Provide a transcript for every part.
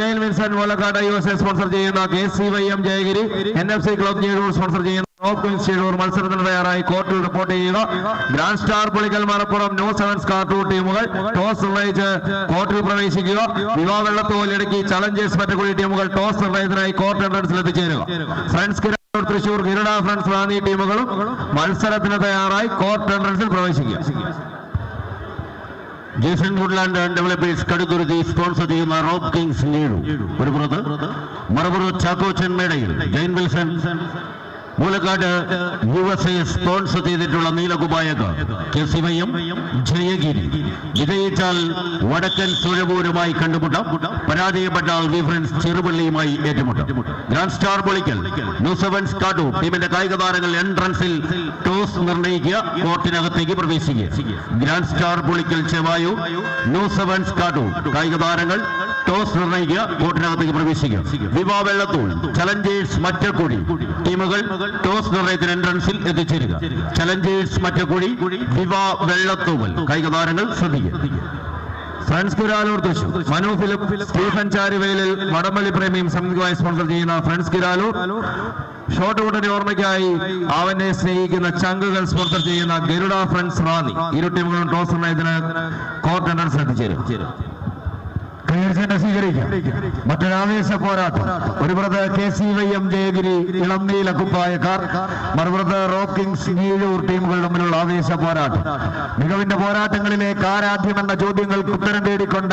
Jayal Vinson Mulakkad U S sponsor ചെയ്യുന്ന K C Y M Jayagiri N F C club Njezhoor sponsor ചെയ്യുന്ന top മത്സരത്തിന് തയ്യാറായി. കോർട്ടിൽ report ചെയ്യുക. Grand star Pulikkal Malappuram new sevens cartoon ടീമുകൾ toss നിർണയിച്ച് കോർട്ടിൽ പ്രവേശിക്കുക. വിവാഹ വെള്ളത്തോൽ ഇടുക്കി ചലഞ്ചേഴ്സ് മറ്റക്കുഴി ടീമുകൾ ടോസ് നിർണയത്തിനായി കോർട്ട് എൻട്രൻസിൽ എത്തിച്ചേരുക. ഫ്രണ്ട്സ് കിരാർ തൃശൂർ കിരട ഫ്രണ്ട്സ് റാന്നി ടീമുകളും മത്സരത്തിന് തയ്യാറായി. കോർട്ട് എൻട്രൻസിൽ പ്രവേശിക്കുക. Jason Woodland developers Kaduthuruthy sponsor ചെയ്യുന്ന റോബ് കിങ്സ് നേടു ഒരു പുറത്ത്. മറുപുറത്ത് Chackochan മേടയിൽ. Jain Wilson. Moolakkad U S A sponsor ചെയ്തിട്ടുള്ള നീലകുപായക K C Y M Jayagiri. വിജയിച്ചാൽ വടക്കൻ സുഴപൂരുമായി കണ്ടുമുട്ടാം. പരാജയപ്പെട്ടാൽ വിഫറൻസ് ചെറുപള്ളിയുമായി ഏറ്റുമുട്ടാം. ഗ്രാൻഡ് സ്റ്റാർ പൊളിക്കൽ ന്യൂ സെവൻസ് കാട്ടു ടീമിന്റെ കായിക താരങ്ങൾ എൻട്രൻസിൽ ടോസ് നിർണയിക്കുക കോർട്ടിനകത്തേക്ക് പ്രവേശിക്കുക. ഗ്രാൻഡ് സ്റ്റാർ പൊളിക്കൽ ചെവായു ന്യൂ സെവൻസ് കാട്ടു കായിക താരങ്ങൾ ടോസ് നിർണയിക്കുക കോർട്ടിനകത്തേക്ക് പ്രവേശിക്കുക. വിവാ വെള്ളത്തൂൾ ചലഞ്ചേഴ്സ് മറ്റക്കുടി. ടീമുകൾ ടോസ് നിർണയത്തിന് എൻട്രൻസിൽ എത്തിച്ചേരുക. Challengers Mattakkudi viva Vellathooval. കായിക താരങ്ങൾ ശ്രദ്ധിക്കുക. Friends Kiraloor Thrissur Manu Philip Stephen Charuvelil വടംവലി പ്രേമിയും സംയുക്തമായി സ്പോൺസർ ചെയ്യുന്ന ഫ്രണ്ട്സ് കിരാലൂർ ഷോട്ട് കൂട്ടന്റെ ഓർമ്മയ്ക്കായി അവനെ സ്നേഹിക്കുന്ന ചങ്കുകൾ സ്പോൺസർ ചെയ്യുന്ന ഗരുഡ ഫ്രണ്ട്സ് റാന്നി. ഇരു ടീമുകളും ടോസ് നിർണയത്തിന് കോർട്ട് എൻട്രൻസ് എത്തിച്ചേരും. ക്ലിയർസിനെ സ്വീകരിക്കാം. മറ്റൊരാവേശ പോരാട്ടം. ഒരു പ്രത് K C Y M Jayagiri ഇളം നീല കുപ്പായക്കാർ മറുപ്രത് റോക്കിംഗ്സ് നീഴൂർ ടീമുകൾ തമ്മിലുള്ള ആവേശ പോരാട്ടം. മികവിന്റെ പോരാട്ടങ്ങളിലേക്ക് ആരാധ്യമെന്ന ചോദ്യങ്ങൾക്ക് ഉത്തരം തേടിക്കൊണ്ട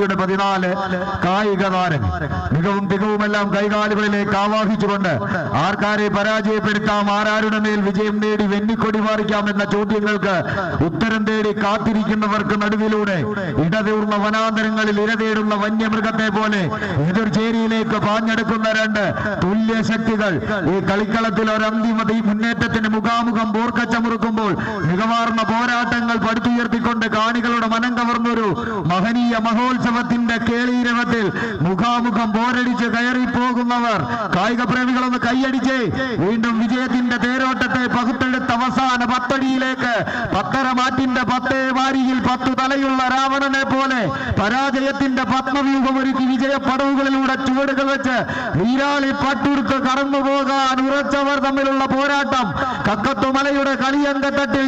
യുടെ പതിനാല് കായിക താരം. മികവും തികവുമെല്ലാം കൈകാലുകളിലേക്ക് ആവാഹിച്ചുകൊണ്ട് ആർക്കാരെ പരാജയപ്പെടുത്താം ആരാരുടെ മേൽ വിജയം നേടി വെന്നിക്കൊടി മാറിക്കാം എന്ന ചോദ്യങ്ങൾക്ക് ഉത്തരം തേടി കാത്തിരിക്കുന്നവർക്ക് നടുവിലൂടെ ഇടതൂർന്ന വനാന്തരങ്ങളിൽ ഇരതേടുന്ന വന്യമൃഗത്തെ പോലെ എതിർചേരിയിലേക്ക് പാഞ്ഞെടുക്കുന്ന രണ്ട് തുല്യ ശക്തികൾ ഈ കളിക്കളത്തിൽ ഒരു അന്തിമ മുന്നേറ്റത്തിന് മുഖാമുഖം ബോർക്കച്ചമുറുക്കുമ്പോൾ മികവാർന്ന പോരാട്ടങ്ങൾ പടുത്തുയർത്തിക്കൊണ്ട് കാണികളുടെ മനം കവർന്നൊരു മഹനീയ മഹോത്സവത്തിന്റെ കേളീരവത്തിൽ മുഖാമുഖം പോരടിച്ച് കയറി പോകുന്നവർ കായിക പ്രേമികളൊന്ന് കൈയടിച്ച് വീണ്ടും വിജയത്തിന്റെ തേരോട്ടത്തെ പകുത്തെടുത്ത അവസാന പത്തടിയിലേക്ക് പത്തര മാറ്റിന്റെ പത്തേ വാരിയിൽ പത്തു തലയുള്ള രാവണനെ പോലെ പരാജയത്തിന്റെ പത്മവ്യൂഹം ഒരുക്കി വിജയ പടവുകളിലൂടെ ചുവടുകൾ വെച്ച് നീരാളി പട്ടുടുത്ത് കടന്നു പോകാൻ ഉറച്ചവർ തമ്മിലുള്ള പോരാട്ടം. കക്കത്തുമലയുടെ കളിയങ്കത്തട്ടിൽ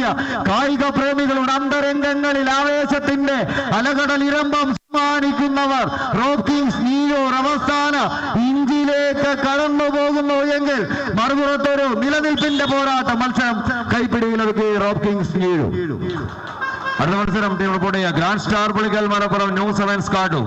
തടിച്ചുകൂടിയ കായിക പ്രേമികളുടെ അന്തരംഗങ്ങളിൽ ആവേശത്തിന്റെ അലകടൽ ഇരമ്പം സമ്മാനിക്കുന്നവർ റോക്കിംഗ് നീയോർ അവസാന ഇഞ്ചിലേക്ക് കടന്നു പോകുന്നു എങ്കിൽ മറുപുറത്തൊരു നിലനിൽപ്പിന്റെ പോരാട്ട മത്സരം കൈപ്പിടിയിലൊക്കെ റോക്കിംഗ് കിങ്സ് അടുത്ത മത്സരം team grand star Pulikkal Malappuram new sevens കാട്ടു.